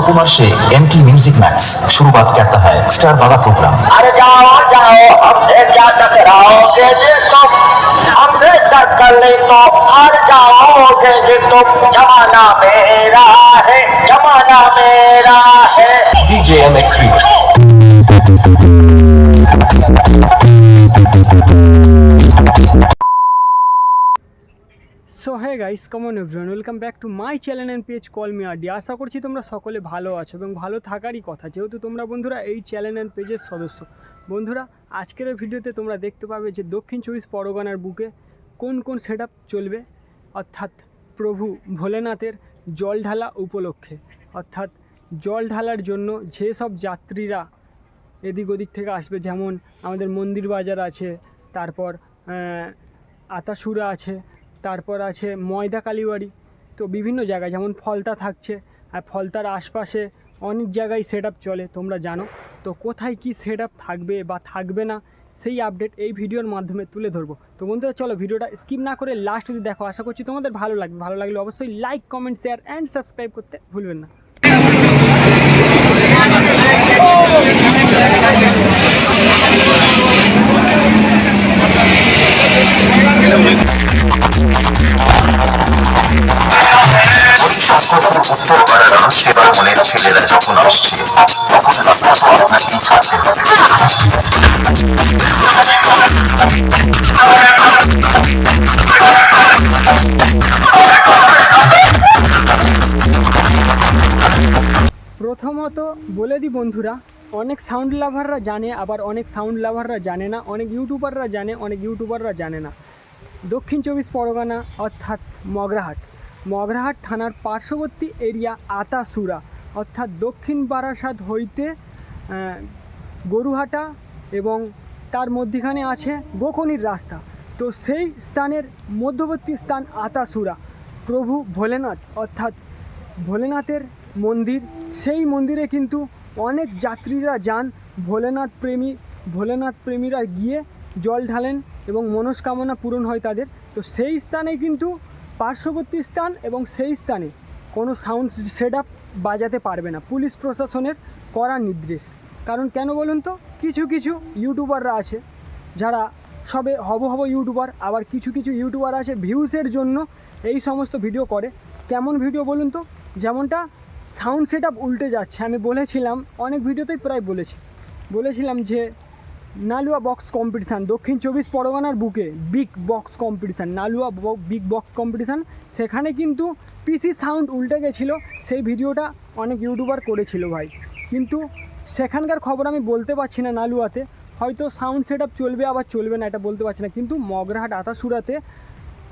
कुमार से M T music max शुरुआत करता है स्टार बाबा प्रोग्राम अरे जाओ जाओ हमसे क्या टकराओगे जी तुम हमसे टक्कर ले तो हार जाओगे जी तुम जमाना मेरा है जमाना मेरा है DJ M x so hey guys come on everyone welcome back to my channel and page call me Adi আশা করছি তোমরা সকলে ভালো আছো এবং ভালো থাকারই কথা। যেহেতু তোমরা বন্ধুরা এই চ্যানেল অ্যান্ড পেজের সদস্য, বন্ধুরা আজকের ভিডিওতে তোমরা দেখতে পাবে যে দক্ষিণ চব্বিশ পরগনার বুকে কোন কোন সেট চলবে। অর্থাৎ প্রভু ভোলেনাথের জল ঢালা উপলক্ষে, অর্থাৎ জল ঢালার জন্য যেসব যাত্রীরা এদিক ওদিক থেকে আসবে, যেমন আমাদের মন্দির বাজার আছে, তারপর আতাসুরা আছে তারপর আছে ময়দা কালীবাড়ি। তো বিভিন্ন জায়গায় যেমন ফলতা থাকছে, আর ফলতার আশপাশে অনেক জায়গায় সেট চলে, তোমরা জানো। তো কোথায় কি সেট থাকবে বা থাকবে না, সেই আপডেট এই ভিডিওর মাধ্যমে তুলে ধরবো। তো বন্ধুরা, চলো ভিডিওটা স্কিপ না করে লাস্ট যদি দেখো। আশা করছি তোমাদের ভালো লাগবে। ভালো লাগলে অবশ্যই like comment share and subscribe করতে ভুলবেন না। প্রথমত বলে দিই বন্ধুরা অনেক সাউন্ড লাভাররা জানে, আবার অনেক সাউন্ড লাভাররা জানে না, অনেক ইউটিউবাররা জানে, অনেক ইউটিউবাররা জানে না। দক্ষিণ চব্বিশ পরগনা অর্থাৎ মগরাহাট। মগরাহাট থানার পার্শ্ববর্তী এরিয়া আতাসুরা, অর্থাৎ দক্ষিণ বারাসাত হইতে গরুহাটা এবং তার মধ্যখানে আছে গোখনির রাস্তা। তো সেই স্থানের মধ্যবর্তী স্থান আতাসুরা। প্রভু ভোলেনাথ, অর্থাৎ ভোলেনাথের মন্দির, সেই মন্দিরে কিন্তু অনেক যাত্রীরা যান। ভোলেনাথ প্রেমী, ভোলেনাথ প্রেমীরা গিয়ে জল ঢালেন এবং মনস্কামনা পূরণ হয় তাদের। তো সেই স্থানে কিন্তু পার্শ্ববর্তী স্থান এবং সেই স্থানে কোনো সাউন্ড সেট আপ বাজাতে পারবে না। পুলিশ প্রশাসনের কড়া নির্দেশ। কারণ কেন বলুন তো? কিছু কিছু ইউটিউবাররা আছে যারা সবে হব হব ইউটিউবার আবার কিছু কিছু ইউটিউবার আছে ভিউসের জন্য এই সমস্ত ভিডিও করে। কেমন ভিডিও বলুন তো? যেমনটা সাউন্ড সেট উল্টে যাচ্ছে। আমি বলেছিলাম, অনেক ভিডিওতেই প্রায় বলেছি। বলেছিলাম যে, নালুয়া বক্স কম্পিটিশান দক্ষিণ চব্বিশ পরগনার বুকে big box competition Nalua big box competition সেখানে কিন্তু পিসি সাউন্ড উল্টে গেছিল। সেই ভিডিওটা অনেক ইউটিউবার করেছিল ভাই। কিন্তু সেখানকার খবর আমি বলতে পারছি না নালুয়াতে। হয়তো সাউন্ড সেট চলবে, আবার চলবে না, এটা বলতে পারছি না। কিন্তু মগরাহাট আতাসুরাতে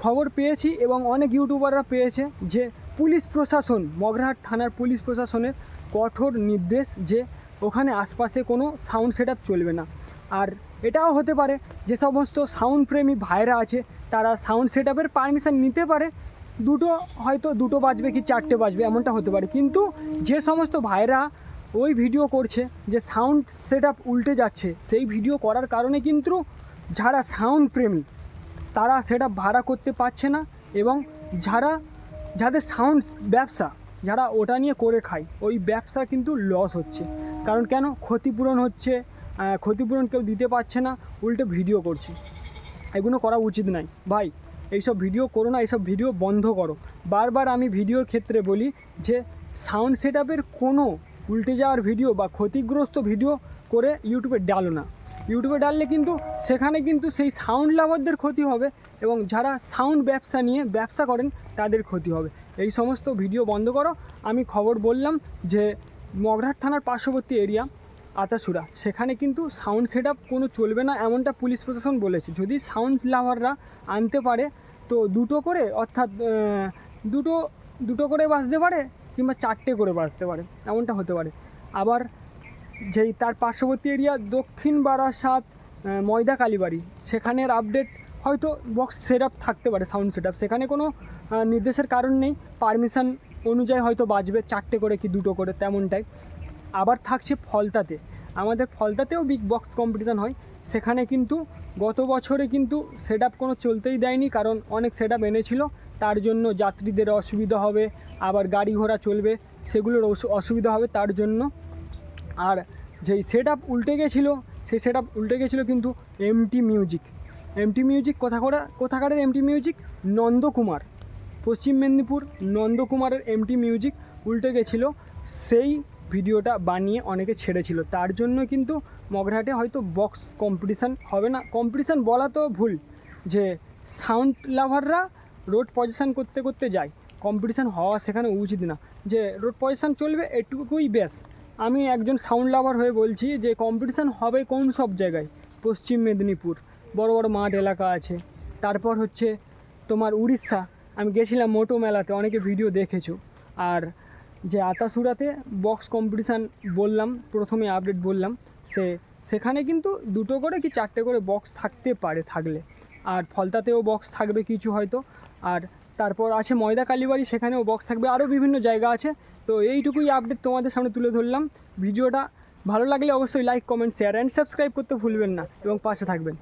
খবর পেয়েছি এবং অনেক ইউটিউবাররা পেয়েছে যে পুলিশ প্রশাসন, মগরাহাট থানার পুলিশ প্রশাসনের কঠোর নির্দেশ যে ওখানে আশপাশে কোনো সাউন্ড সেট চলবে না। আর এটাও হতে পারে যে সমস্ত সাউন্ড প্রেমী ভাইরা আছে, তারা সাউন্ড সেট আপের পারমিশন নিতে পারে। দুটো হয়তো দুটো বাজবে কি চারটে বাজবে, এমনটা হতে পারে। কিন্তু যে সমস্ত ভাইরা ওই ভিডিও করছে যে সাউন্ড সেট উল্টে যাচ্ছে, সেই ভিডিও করার কারণে কিন্তু যারা সাউন্ড প্রেমী, তারা সেটা ভাড়া করতে পারছে না এবং যারা যাদের সাউন্ড ব্যবসা, যারা ওটা নিয়ে করে খায়, ওই ব্যবসা কিন্তু লস হচ্ছে। কারণ কেন? ক্ষতিপূরণ হচ্ছে ক্ষতিপূরণ কেউ দিতে পারছে না, উল্টে ভিডিও করছে। এগুলো করা উচিত নাই। ভাই, এইসব ভিডিও করো না, এইসব ভিডিও বন্ধ করো। বারবার আমি ভিডিওর ক্ষেত্রে বলি যে সাউন্ড সেট কোনো উল্টে যাওয়ার ভিডিও বা ক্ষতিগ্রস্ত ভিডিও করে ইউটিউবে ডালো না। ইউটিউবে ডাললে কিন্তু সেখানে কিন্তু সেই সাউন্ড লাভারদের ক্ষতি হবে এবং যারা সাউন্ড ব্যবসা নিয়ে ব্যবসা করেন তাদের ক্ষতি হবে। এই সমস্ত ভিডিও বন্ধ করো। আমি খবর বললাম যে মগরাহাট থানার পার্শ্ববর্তী এরিয়া আতাসুরা, সেখানে কিন্তু সাউন্ড সেট কোনো চলবে না এমনটা পুলিশ প্রশাসন বলেছে। যদি সাউন্ড লাভাররা আনতে পারে, তো দুটো করে, অর্থাৎ দুটো দুটো করে বাজতে পারে কিংবা চারটে করে বাজতে পারে, এমনটা হতে পারে। আবার যেই তার পার্শ্ববর্তী এরিয়া দক্ষিণ বারাসাত ময়দা কালীবাড়ি। সেখানের আপডেট হয়তো বক্স সেট থাকতে পারে সাউন্ড সেট সেখানে কোনো নির্দেশের কারণ নেই। পারমিশন অনুযায়ী হয়তো বাজবে চারটে করে কি দুটো করে, তেমনটাই। আবার থাকছে ফলতাতে। আমাদের ফলতাতেও বিগ বক্স কম্পিটিশান হয়। সেখানে কিন্তু গত বছরে কিন্তু সেট কোনো চলতেই দেয়নি, কারণ অনেক সেট এনেছিল। তার জন্য যাত্রীদের অসুবিধা হবে, আবার গাড়ি ঘোড়া চলবে, সেগুলোর অসুবিধা হবে তার জন্য। আর যেই সেট আপ উল্টে গেছিল, সেই সেট আপ উল্টে গেছিল কিন্তু এমটি মিউজিক এমটি মিউজিক কোথা করা কোথাকারের এমটি মিউজিক নন্দকুমার। পশ্চিম মেদিনীপুর নন্দকুমারের এমটি মিউজিক উল্টে গেছিল। সেই ভিডিওটা বানিয়ে অনেকে ছেড়েছিল। তার জন্য কিন্তু মগরাহাটে হয়তো বক্স কম্পিটিশান হবে না। কম্পিটিশান বলা তো ভুল, যে সাউন্ড লাভাররা রোড পজিশান করতে করতে যায়। কম্পিটিশান হওয়া সেখানে উচিত না। যে রোড পজিশান চলবে, এটুকুই ব্যাস। আমি একজন সাউন্ড লাভার হয়ে বলছি যে কম্পিটিশান হবে কোন সব জায়গায়? পশ্চিম মেদিনীপুর, বড় বড় মাঠ এলাকা আছে। তারপর হচ্ছে তোমার উড়িষ্যা। আমি গেছিলাম মোটো মেলাতে, অনেকে ভিডিও দেখেছ। আর যে আতাসুরাতে বক্স কম্পিটিশান বললাম, প্রথমে আপডেট বললাম, সে সেখানে কিন্তু দুটো করে কি চারটে করে বক্স থাকতে পারে, থাকলে। আর ফলতাতেও বক্স থাকবে কিছু হয়তো। আর তারপর আছে ময়দা কালীবাড়ি, সেখানেও বক্স থাকবে। আরও বিভিন্ন জায়গা আছে। তো এইটুকুই আপডেট তোমাদের সামনে তুলে ধরলাম। ভিডিওটা ভালো লাগলে অবশ্যই like comment share and subscribe করতে ভুলবেন না। এবং পাশে থাকবেন।